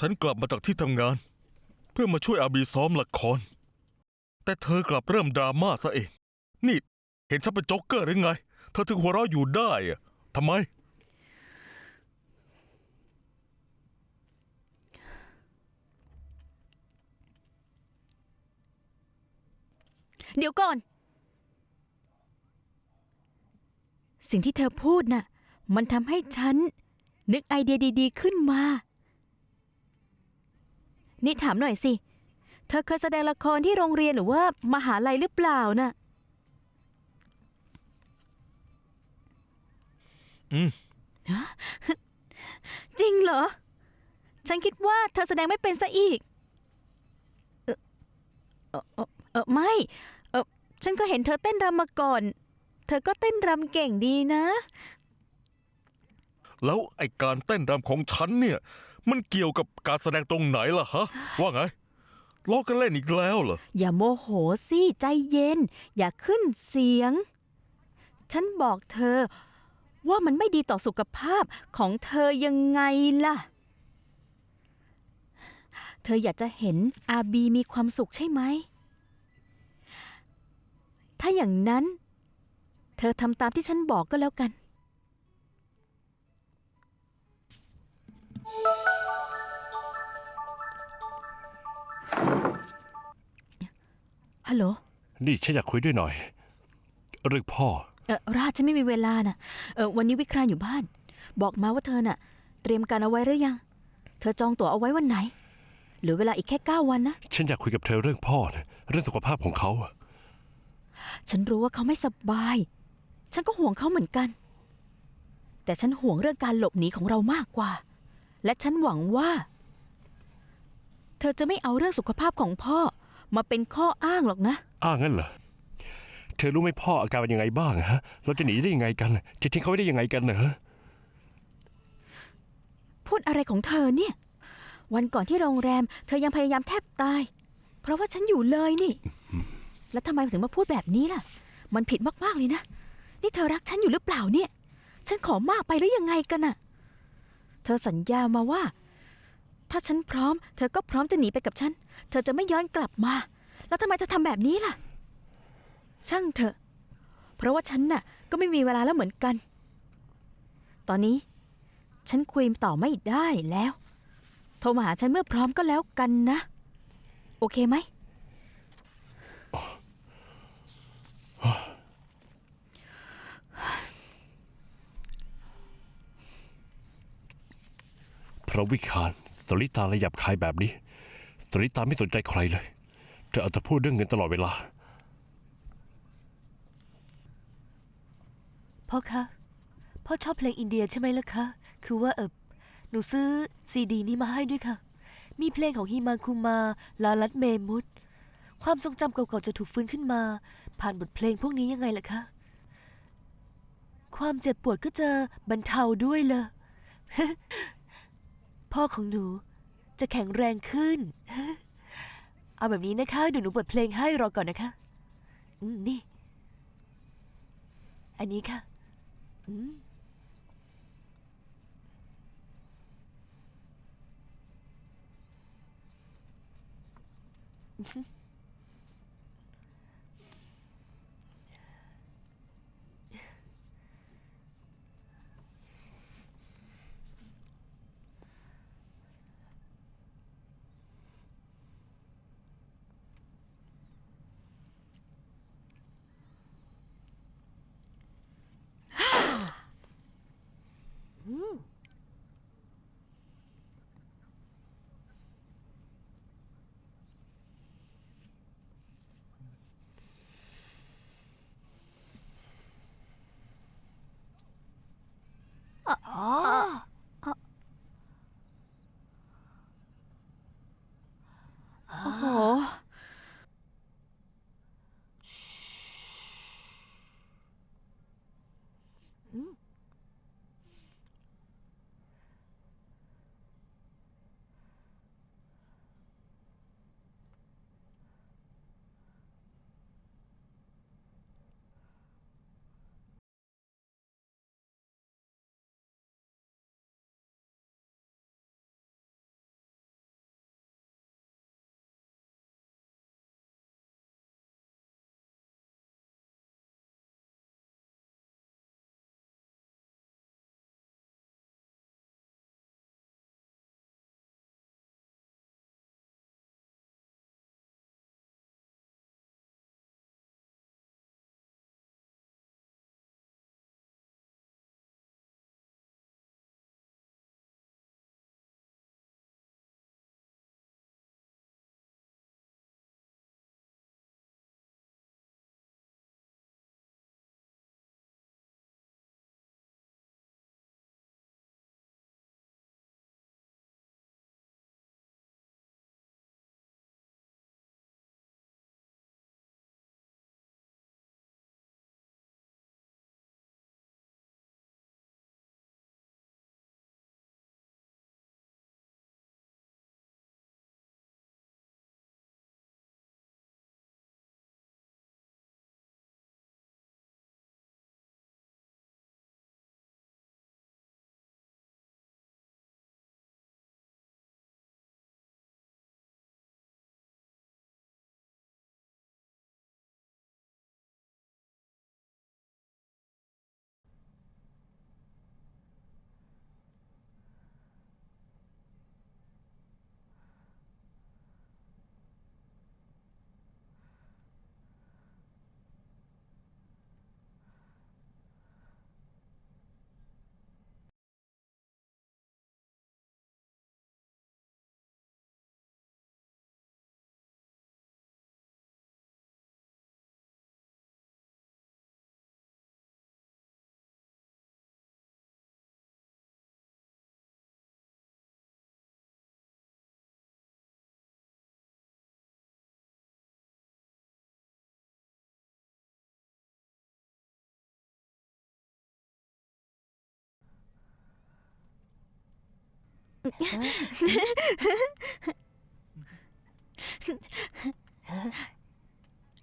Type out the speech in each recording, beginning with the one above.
ฉันกลับมาจากที่ทำงาน เพื่อมาช่วยอาบีซ้อมละคร แต่เธอกลับเริ่มดราม่าซะเอง นี่ เห็นฉันเป็นโจ๊กเกอร์หรือไง เธอถึงหัวเราะอยู่ได้อะทำไม เดี๋ยวก่อน สิ่งที่เธอพูดน่ะ มันทำให้ฉัน นึกไอเดียดี ๆ ขึ้นมา นี่ถามหน่อยสิ เธอเคยแสดงละครที่โรงเรียนหรือว่า มหาลัยหรือเปล่าน่ะ อืมฮะจริงเหรอ ฉันคิดว่าเธอแสดงไม่เป็นซะอีก เออเออเออเออไม่ เออฉันก็เห็นเธอเต้นรำมาก่อน เธอก็เต้นรำเก่งดีนะ แล้วไอการเต้นรำของฉันเนี่ย มันเกี่ยวกับการแสดงตรงไหนล่ะฮะ ว่าไงล้อกันเล่นอีกแล้วเหรอ อย่าโมโหสิใจเย็น อย่าขึ้นเสียง ฉันบอกเธอ ว่ามันไม่ดีต่อสุขภาพของเธอยังไงล่ะ เธออยากจะเห็นอาบีมีความสุขใช่ไหม ถ้าอย่างนั้น เธอทำตามที่ฉันบอกก็แล้วกัน ฮัลโหล นี่ฉันอยากคุยด้วยหน่อย เรื่องพ่อ เออราชฉันไม่มีเวลาน่ะเออวันนี้วิครานอยู่บ้าน บอกมาว่าเธอน่ะ เตรียมการเอาไว้หรือยัง เธอจองตั๋วเอาไว้วันไหน เหลือเวลาอีกแค่เก้าวันนะ ฉันอยากคุยกับเธอเรื่องพ่อนะเรื่องสุขภาพของเขาฉันรู้ว่าเขาไม่สบาย ฉันก็ห่วงเขาเหมือนกัน แต่ฉันห่วงเรื่องการหลบหนีของเรามากกว่า และฉันหวังว่า เธอจะไม่เอาเรื่องสุขภาพของพ่อมาเป็นข้ออ้างหรอกนะ อ้างั้นเหรอ เธอรู้ไหมพ่ออาการเป็นยังไงบ้างฮะ เราจะหนีได้ยังไงกัน จะทิ้งเขาไว้ได้ยังไงกันเนอะพูดอะไรของเธอเนี่ย วันก่อนที่โรงแรม เธอยังพยายามแทบตาย เพราะว่าฉันอยู่เลยนี่ แล้วทำไมถึงมาพูดแบบนี้ล่ะ มันผิดมากๆเลยนะ นี่เธอรักฉันอยู่หรือเปล่าเนี่ย ฉันขอมากไปหรือยังไงกันน่ะ เธอสัญญามาว่า ถ้าฉันพร้อม เธอก็พร้อมจะหนีไปกับฉัน เธอจะไม่ย้อนกลับมา แล้วทำไมเธอทำแบบนี้ล่ะ ช่างเถอะ เพราะว่าฉันน่ะ ก็ไม่มีเวลาแล้วเหมือนกัน ตอนนี้ ฉันคุยต่อไม่ได้แล้ว โทรมาหาฉันเมื่อพร้อมก็แล้วกันนะ โอเคไหม ราะวิคารสริตาระยับคายแบบนี้สริตาไม่สนใจใครเลย เธอเอาแต่พูดเรื่องเงินตลอดเวลา พ่อคะ พ่อชอบเพลงอินเดียใช่ไหมล่ะคะ คือว่าเออหนูซื้อซีดีนี้มาให้ด้วยค่ะ มีเพลงของฮิมาคุมา ลาลัดเมมุตความทรงจำเก่าๆจะถูกฟื้นขึ้นมา ผ่านบทเพลงพวกนี้ยังไงล่ะคะ ความเจ็บปวดก็จะบรรเทาด้วยเลย พ่อของหนูจะแข็งแรงขึ้น เอาแบบนี้นะคะเดี๋ยวหนูเปิดเพลงให้รอก่อนนะคะนี่ อันนี้ค่ะอืม Hmm?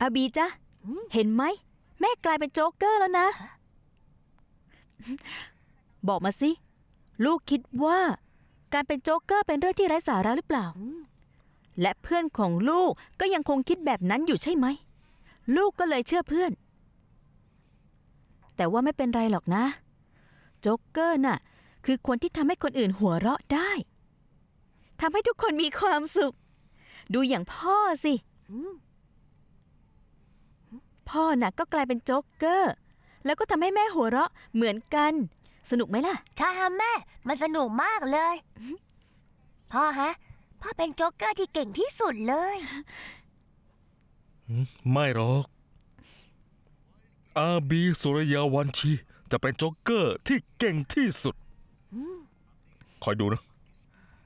อาบีจ้ะเห็นไหม แม่กลายเป็นโจ๊กเกอร์แล้วนะ บอกมาสิ ลูกคิดว่า การเป็นโจ๊กเกอร์เป็นเรื่องที่ไร้สาระหรือเปล่า และเพื่อนของลูกก็ยังคงคิดแบบนั้นอยู่ใช่ไหม ลูกก็เลยเชื่อเพื่อน แต่ว่าไม่เป็นไรหรอกนะ โจ๊กเกอร์น่ะ คือคนที่ทำให้คนอื่นหัวเราะได้ทำให้ทุกคนมีความสุข ดูอย่างพ่อสิ พ่อน่ะก็กลายเป็นโจ๊กเกอร์ แล้วก็ทำให้แม่หัวเราะเหมือนกัน สนุกไหมล่ะ ใช่ฮะแม่ มันสนุกมากเลย พ่อฮะ พ่อเป็นโจ๊กเกอร์ที่เก่งที่สุดเลย ไม่หรอก อาบีสุรยาวันชี จะเป็นโจ๊กเกอร์ที่เก่งที่สุด คอยดูนะ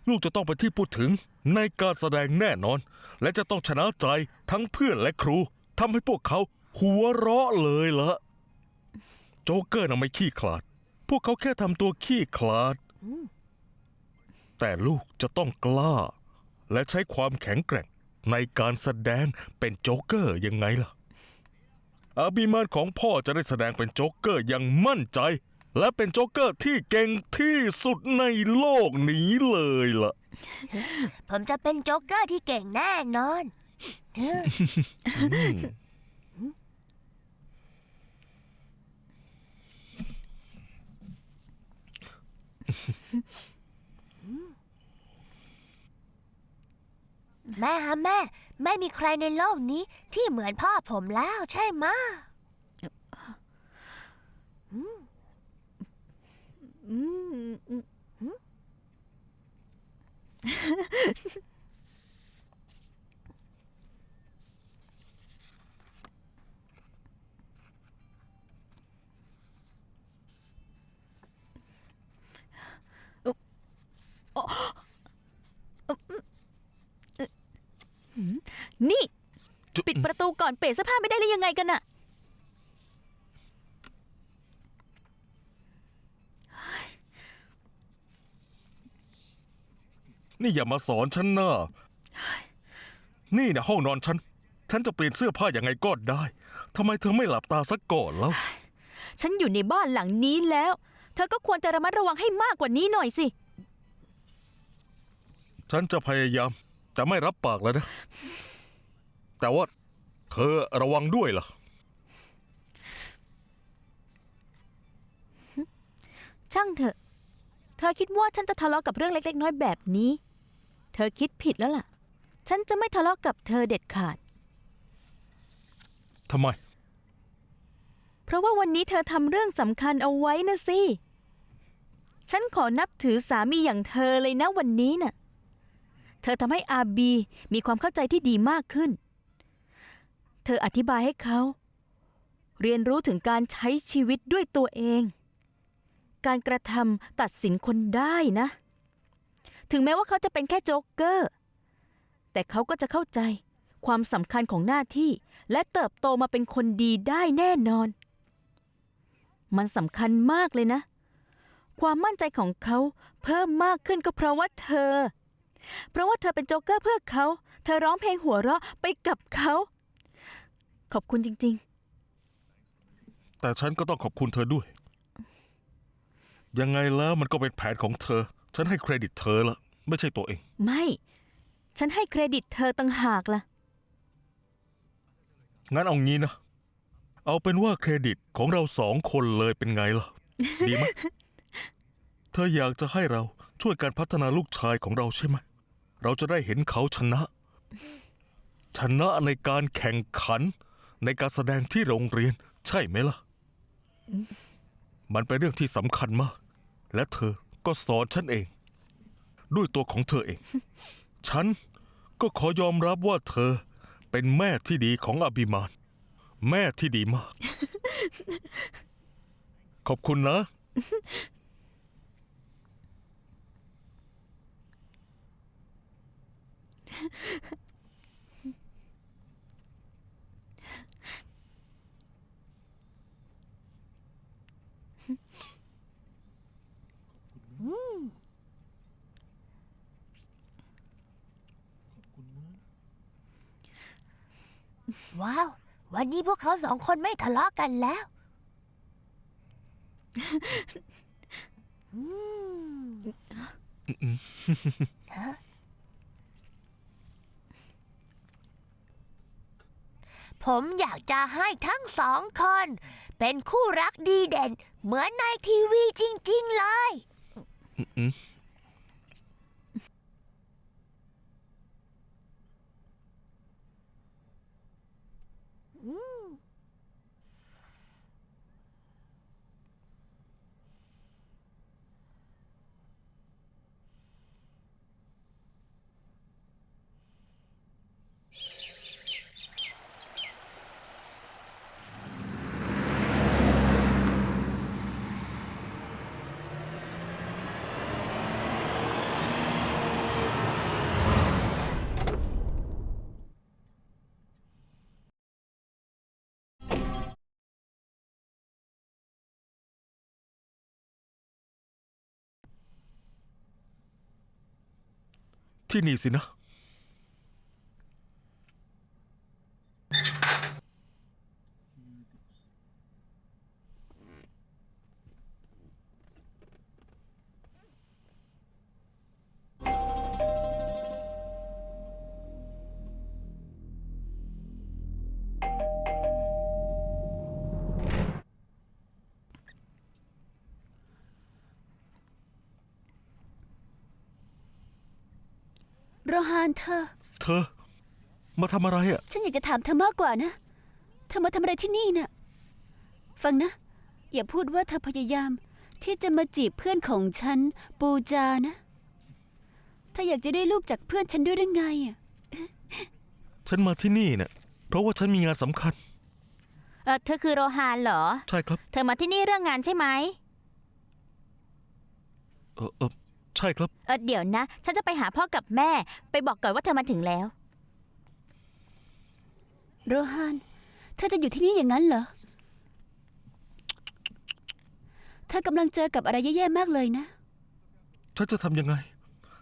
ลูกจะต้องเป็นที่พูดถึงในการแสดงแน่นอน และจะต้องชนะใจทั้งเพื่อนและครูทำให้พวกเขาหัวเราะเลยละโจ๊กเกอร์น่ะไม่ขี้ขลาด พวกเขาแค่ทำตัวขี้ขลาด แต่ลูกจะต้องกล้า และใช้ความแข็งแกร่งในการแสดงเป็นโจ๊กเกอร์ยังไงล่ะ อาบิมานของพ่อจะได้แสดงเป็นโจ๊กเกอร์อย่างมั่นใจ และเป็นโจ๊กเกอร์ที่เก่งที่สุดในโลกนี้เลยล่ะ ผมจะเป็นโจ๊กเกอร์ที่เก่งแน่นอนเออแม่ฮะแม่ ไม่มีใครในโลกนี้ที่เหมือนพ่อผมแล้วใช่ไหมะอืม อืมนี่ ปิดประตูก่อนเปลี่ยนเสื้อผ้าไม่ได้เลยยังไงกันน่ะ นี่อย่ามาสอนฉันนะนี่นะห้องนอนฉัน ฉันจะเปลี่ยนเสื้อผ้ายังไงก็ได้ทำไมเธอไม่หลับตาสักก่อนแล้ว ฉันอยู่ในบ้านหลังนี้แล้ว เธอก็ควรจะระมัดระวังให้มากกว่านี้หน่อยสิ ฉันจะพยายาม แต่ไม่รับปากแล้วนะ แต่ว่า เธอระวังด้วยล่ะ ช่างเถอะ เธอคิดว่าฉันจะทะเลาะกับเรื่องเล็ก ๆ น้อยๆแบบนี้ เธอคิดผิดแล้วล่ะ ฉันจะไม่ทะเลาะกับเธอเด็ดขาด ทำไม เพราะว่าวันนี้เธอทำเรื่องสำคัญเอาไว้นะสิ ฉันขอนับถือสามีอย่างเธอเลยนะวันนี้น่ะ เธอทำให้อาบีมีความเข้าใจที่ดีมากขึ้น เธออธิบายให้เขา เรียนรู้ถึงการใช้ชีวิตด้วยตัวเอง การกระทำตัดสินคนได้นะ ถึงแม้ว่าเขาจะเป็นแค่โจ๊กเกอร์ แต่เขาก็จะเข้าใจความสำคัญของหน้าที่และเติบโตมาเป็นคนดีได้แน่นอน มันสำคัญมากเลยนะ ความมั่นใจของเขาเพิ่มมากขึ้นก็เพราะว่าเธอ เพราะว่าเธอเป็นโจ๊กเกอร์เพื่อเขา เธอร้องเพลงหัวเราะไปกับเขา ขอบคุณจริง แต่ฉันก็ต้องขอบคุณเธอด้วย ยังไงแล้วมันก็เป็นแผนของเธอ ฉันให้เครดิตเธอละไม่ใช่ตัวเองๆไม่ ฉันให้เครดิตเธอต่างหากล่ะ งั้นเอางี้นะ เอาเป็นว่าเครดิตของเราสองคนเลยเป็นไงล่ะ ดีไหม เธออยากจะให้เราช่วยการพัฒนาลูกชายของเราใช่ไหม เราจะได้เห็นเขาชนะ ชนะในการแข่งขัน ในการแสดงที่โรงเรียน ใช่ไหมล่ะ มันเป็นเรื่องที่สำคัญมาก และเธอ ก็สอนฉันเอง ด้วยตัวของเธอเอง ฉันก็ขอยอมรับว่าเธอเป็นแม่ที่ดีของอภิมาน แม่ที่ดีมาก ขอบคุณนะ ว้าว วันนี้พวกเขาสองคนไม่ทะเลาะกันแล้วอืมฮะผมอยากจะให้ทั้งสองคน เป็นคู่รักดีเด่น เหมือนในทีวีจริง ๆ เลย อืม ที่นี่สินะ ทำอะไรอะฉันอยากจะถามเธอมากกว่านะ เธอมาทำอะไรที่นี่น่ะ ฟังนะ อย่าพูดว่าเธอพยายาม ที่จะมาจีบเพื่อนของฉัน ปูจานะเธออยากจะได้ลูกจากเพื่อนฉันด้วยหรือไงอะฉันมาที่นี่เนี่ยเพราะว่าฉันมีงานสำคัญ เออเธอคือโรฮานเหรอ ใช่ครับ เธอมาที่นี่เรื่องงานใช่ไหมเออเออใช่ครับ เออเดี๋ยวนะ ฉันจะไปหาพ่อกับแม่ ไปบอกก่อนว่าเธอมาถึงแล้ว โรฮาน เธอจะอยู่ที่นี่อย่างนั้นเหรอ เธอกำลังเจอกับอะไรแย่ๆมากเลยนะ ฉันจะทำยังไง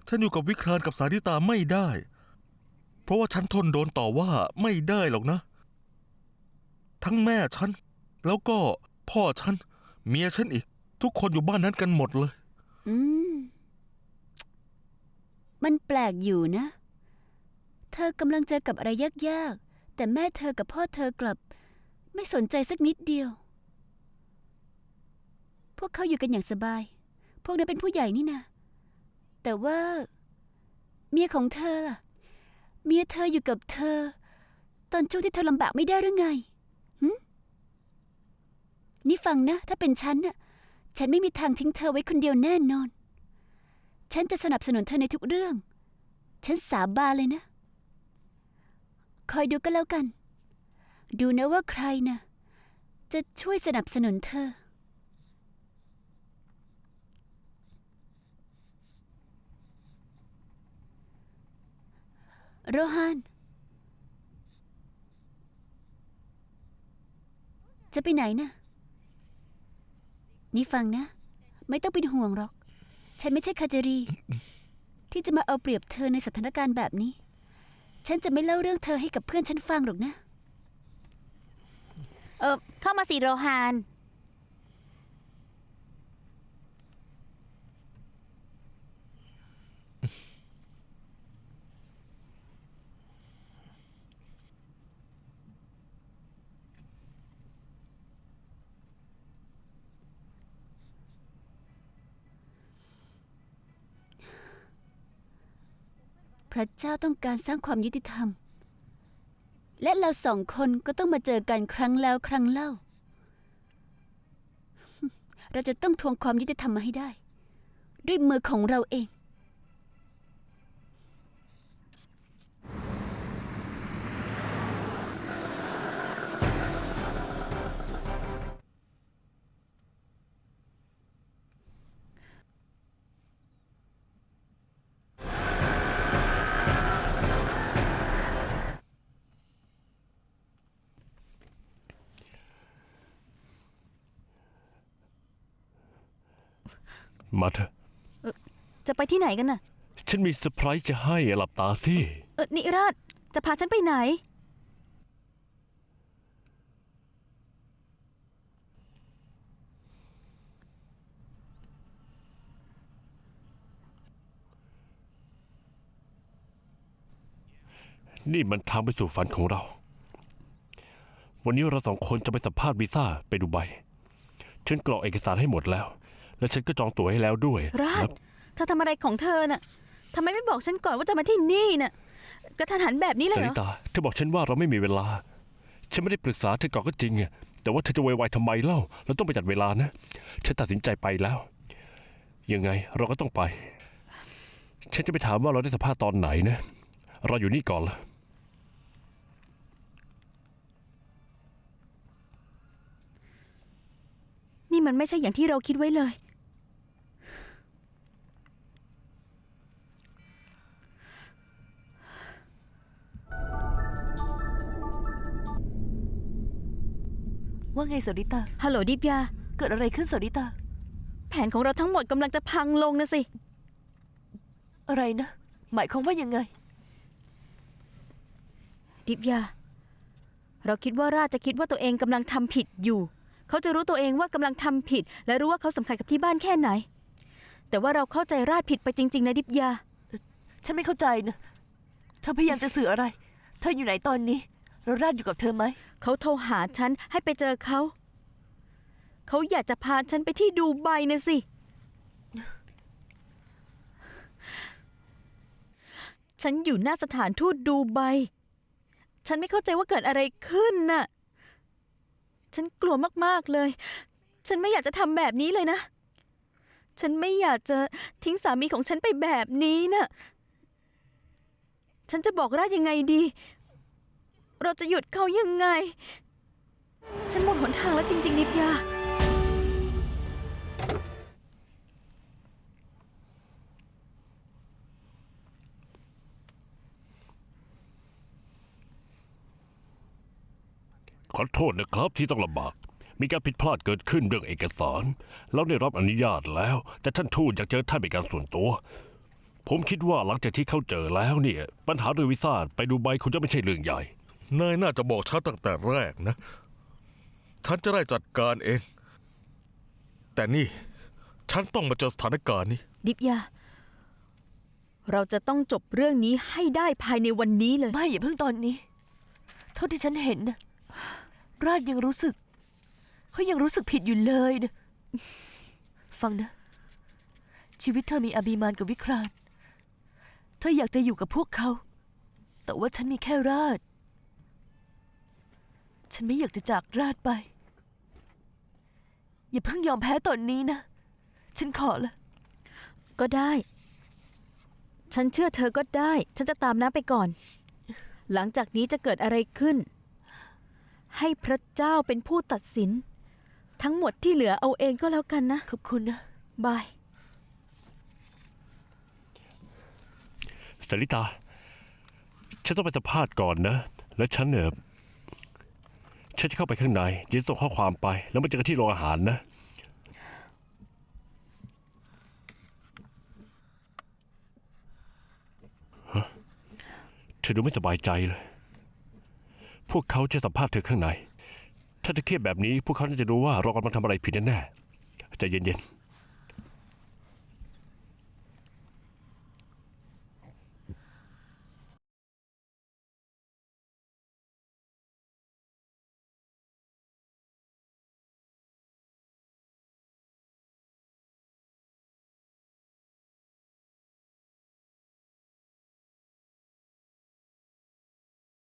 ฉันอยู่กับวิครานกับสาริตาไม่ได้ เพราะว่าฉันทนโดนต่อว่าไม่ได้หรอกนะ ทั้งแม่ฉัน แล้วก็พ่อฉัน เมียฉันอีก ทุกคนอยู่บ้านนั้นกันหมดเลย อืม มันแปลกอยู่นะ เธอกำลังเจอกับอะไรยากๆ แต่แม่เธอกับพ่อเธอกลับ ไม่สนใจสักนิดเดียว พวกเขาอยู่กันอย่างสบาย พวกนั้นเป็นผู้ใหญ่นี่นะ แต่ว่า เมียของเธอล่ะ เมียเธออยู่กับเธอ ตอนช่วงที่เธอลำบากไม่ได้หรือไงหึนี่ฟังนะ ถ้าเป็นฉันน่ะ ฉันไม่มีทางทิ้งเธอไว้คนเดียวแน่นอน ฉันจะสนับสนุนเธอในทุกเรื่อง ฉันสาบานเลยนะ คอยดูก็แล้วกัน ดูนะว่าใครนะ จะช่วยสนับสนุนเธอ โรฮันจะไปไหนนะ นี่ฟังนะ ไม่ต้องเป็นห่วงหรอก ฉันไม่ใช่คาเจรี ที่จะมาเอาเปรียบเธอในสถานการณ์แบบนี้ ฉันจะไม่เล่าเรื่องเธอให้กับเพื่อนฉันฟังหรอกนะ เออเข้ามาสิโรฮาน ระเจ้าต้องการสร้างความยุติธรรม และเราสองคนก็ต้องมาเจอกันครั้งแล้วครั้งเล่า เราจะต้องทวงความยุติธรรมมาให้ได้ ด้วยมือของเราเอง มาเถอะ จะไปที่ไหนกันน่ะ ฉันมีเซอร์ไพรส์จะให้หลับตาสิเออนิราชจะพาฉันไปไหน นี่มันทางไปสู่ฝันของเรา วันนี้เราสองคนจะไปสัมภาษณ์วีซ่าไปดูใบฉันกรอกเอกสารให้หมดแล้ว และฉันก็จองตั๋วให้แล้วด้วยราชแล้วเธอทำอะไรของเธอน่ะทำไมไม่บอกฉันก่อนว่าจะมาที่นี่น่ะกระทันหันแบบนี้เลยสเหรริอตาเธอบอกฉันว่าเราไม่มีเวลา ฉันไม่ได้ปรึกษาเธอก่อนก็จริงอะแต่ว่าเธอจะไวๆทำไมเล่าเราต้องไปจัดเวลานะ ฉันตัดสินใจไปแล้ว ยังไงเราก็ต้องไป ฉันจะไปถามว่าเราได้สัมภาษณ์ตอนไหนนะ เราอยู่นี่ก่อนละนี่มันไม่ใช่อย่างที่เราคิดไว้เลย ว่าไงสริตา ฮัลโหลดิปยา เกิดอะไรขึ้นสริตา แผนของเราทั้งหมดกำลังจะพังลงนะสิ อะไรนะ หมายความว่ายังไง ดิปยา เราคิดว่าราชจะคิดว่าตัวเองกำลังทำผิดอยู่ เขาจะรู้ตัวเองว่ากำลังทำผิด และรู้ว่าเขาสำคัญกับที่บ้านแค่ไหน แต่ว่าเราเข้าใจราชผิดไปจริง ๆ นะดิปยา ฉันไม่เข้าใจนะเธอพยายามจะสื่ออะไร เธออยู่ไหนตอนนี้ แล้วราดอยู่กับเธอไหม เขาโทรหาฉันให้ไปเจอเขา เขาอยากจะพาฉันไปที่ดูไบนะสิ ฉันอยู่หน้าสถานทูตดูไบ ฉันไม่เข้าใจว่าเกิดอะไรขึ้นน่ะ ฉันกลัวมากๆเลย ฉันไม่อยากจะทำแบบนี้เลยนะ ฉันไม่อยากจะทิ้งสามีของฉันไปแบบนี้น่ะ ฉันจะบอกราชยังไงดี เราจะหยุดเขายังไง ฉันหมดหนทางแล้วจริง ๆ นิบยา ขอโทษนะครับที่ต้องลำบาก มีการผิดพลาดเกิดขึ้นเรื่องเอกสาร เราได้รับอนุญาตแล้ว แต่ท่านทูตอยากเจอท่านเป็นการส่วนตัว ผมคิดว่าหลังจากที่เขาเจอแล้วเนี่ย ปัญหาเรื่องวีซ่าไปดูใบคงจะไม่ใช่เรื่องใหญ่ นายน่าจะบอกฉันตั้งแต่แรกนะ ฉันจะได้จัดการเอง แต่นี่ ฉันต้องมาเจอสถานการณ์นี้ ดิบยา เราจะต้องจบเรื่องนี้ให้ได้ภายในวันนี้เลย ไม่อย่าเพิ่งตอนนี้ เท่าที่ฉันเห็นนะราดยังรู้สึก เขายังรู้สึกผิดอยู่เลยนะฟังนะ ชีวิตเธอมีอาบีมานกับวิครานเธออยากจะอยู่กับพวกเขา แต่ว่าฉันมีแค่ราด ฉันไม่อยากจะจากราดไป อย่าเพิ่งยอมแพ้ตอนนี้นะ ฉันขอละ ก็ได้ ฉันเชื่อเธอก็ได้ ฉันจะตามน้ำไปก่อน หลังจากนี้จะเกิดอะไรขึ้น ให้พระเจ้าเป็นผู้ตัดสิน ทั้งหมดที่เหลือเอาเองก็แล้วกันนะ ขอบคุณนะ บายสริตา ฉันต้องไปสัมภาษณ์ก่อนนะ แล้วฉันเนี่ย ฉันจะเข้าไปข้างในเดี๋ยวส่งข้อความไป แล้วมาเจอกันที่โรงอาหารนะฮะเธอดูไม่สบายใจเลย พวกเขาจะสัมภาษณ์เธอข้างใน ถ้าเธอเครียดแบบนี้ พวกเขาน่าจะรู้ว่าเรากำลังทำอะไรผิดแน่ๆใจเย็นๆ